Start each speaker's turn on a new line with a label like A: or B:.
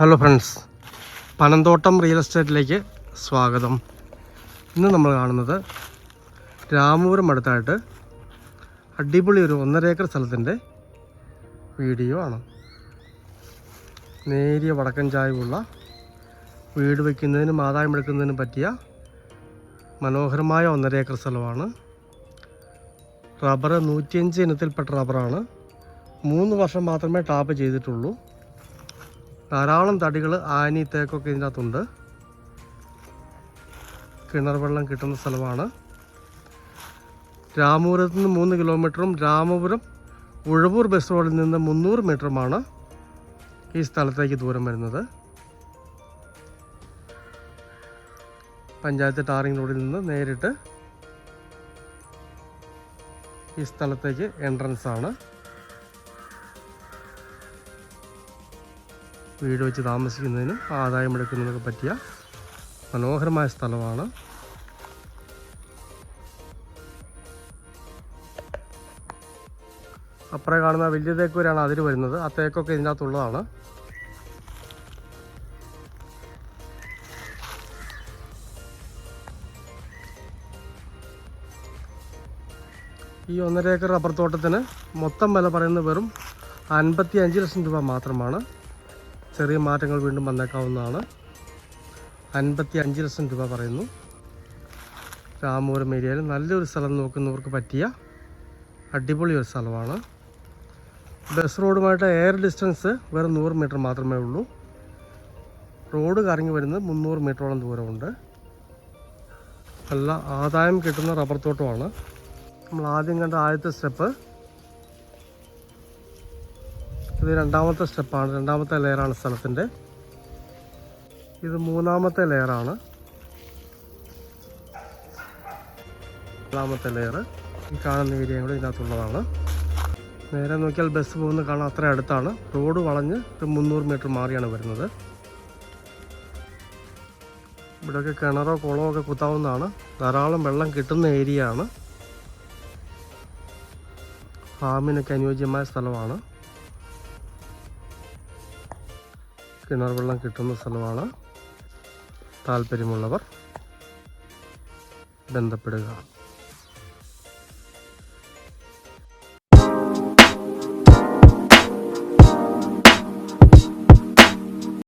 A: Hello friends Panamthottam real എസ്റ്റേറ്റിലേക്ക് സ്വാഗതം. ഇന്ന് നമ്മൾ കാണുന്നത് രാമപുരം അടുത്തായിട്ട് അടിപൊളി ഒരു ഒന്നര ഏക്കർ സ്ഥലത്തിന്റെ വീഡിയോ ആണ്. നേരിയ വടക്കൻ ചായവുള്ള വീട് വയ്ക്കുന്നതിനും ആദായം എടുക്കുന്നതിനും പറ്റിയ മനോഹരമായ ഒന്നര ഏക്കർ സ്ഥലമാണ്. റബ്ബർ നൂറ്റിയഞ്ച് ഇനത്തിൽപ്പെട്ട റബ്ബറാണ്. മൂന്ന് വർഷം മാത്രമേ ടാപ്പ് ചെയ്തിട്ടുള്ളൂ. ധാരാളം തടികൾ ആനി തേക്കൊക്കെ ഇതിനകത്തുണ്ട്. കിണർ വെള്ളം കിട്ടുന്ന സ്ഥലമാണ്. രാമപുരത്ത് നിന്ന് മൂന്ന് കിലോമീറ്ററും രാമപുരം ഉഴവൂർ ബസ് റോഡിൽ നിന്ന് മുന്നൂറ് മീറ്ററുമാണ് ഈ സ്ഥലത്തേക്ക് ദൂരം വരുന്നത്. പഞ്ചായത്ത് ടാറിംഗ് റോഡിൽ നിന്ന് നേരിട്ട് ഈ സ്ഥലത്തേക്ക് എൻട്രൻസ് ആണ്. വീട് വെച്ച് താമസിക്കുന്നതിനും ആദായം എടുക്കുന്നതിനൊക്കെ പറ്റിയ മനോഹരമായ സ്ഥലമാണ്. അപ്പുറം കാണുന്ന വലിയ തേക്കൂരാണ് അതിൽ വരുന്നത്. ആ തേക്കൊക്കെ ഇതിനകത്തുള്ളതാണ്. ഈ ഒന്നര ഏക്കർ റബ്ബർ തോട്ടത്തിന് മൊത്തം വില പറയുന്നത് വെറും അൻപത്തി അഞ്ച് ലക്ഷം രൂപ മാത്രമാണ്. ചെറിയ മാറ്റങ്ങൾ വീണ്ടും വന്നേക്കാവുന്നതാണ്. അൻപത്തി അഞ്ച് ലക്ഷം രൂപ പറയുന്നു. രാമപുരം ഏരിയയിൽ നല്ലൊരു സ്ഥലം നോക്കുന്നവർക്ക് പറ്റിയ അടിപൊളി ഒരു സ്ഥലമാണ്. ബസ് റോഡുമായിട്ട് എയർ ഡിസ്റ്റൻസ് വെറും നൂറ് മീറ്റർ മാത്രമേ ഉള്ളൂ. റോഡ് കറങ്ങി വരുന്നത് മുന്നൂറ് മീറ്ററോളം ദൂരമുണ്ട്. നല്ല ആദായം കിട്ടുന്ന റബ്ബർ തോട്ടമാണ്. നമ്മൾ ആദ്യം കണ്ട ആദ്യത്തെ സ്റ്റെപ്പ് ഇത് രണ്ടാമത്തെ സ്റ്റെപ്പാണ്. രണ്ടാമത്തെ ലെയറാണ് സ്ഥലത്തിന്റെ ഇത് മൂന്നാമത്തെ ലെയറാണ്. നാലാമത്തെ ലെയർ. ഈ കാണുന്ന ഏരിയ കൂടെ ഇതിനകത്തുള്ളതാണ്. നേരെ നോക്കിയാൽ ബസ് പോകുന്ന കാണാൻ അത്ര അടുത്താണ്. റോഡ് വളഞ്ഞ് ഒരു മുന്നൂറ് മീറ്റർ മാറിയാണ് വരുന്നത്. ഇവിടെയൊക്കെ കിണറോ കുളമോ ഒക്കെ കുത്താവുന്നതാണ്. ധാരാളം വെള്ളം കിട്ടുന്ന ഏരിയ ആണ് ഫാമിനൊക്കെ അനുയോജ്യമായ സ്ഥലമാണ്. കിണർ വെള്ളം കിട്ടുന്ന സ്ഥലമാണ്. താല്പര്യമുള്ളവർ ബന്ധപ്പെടുക.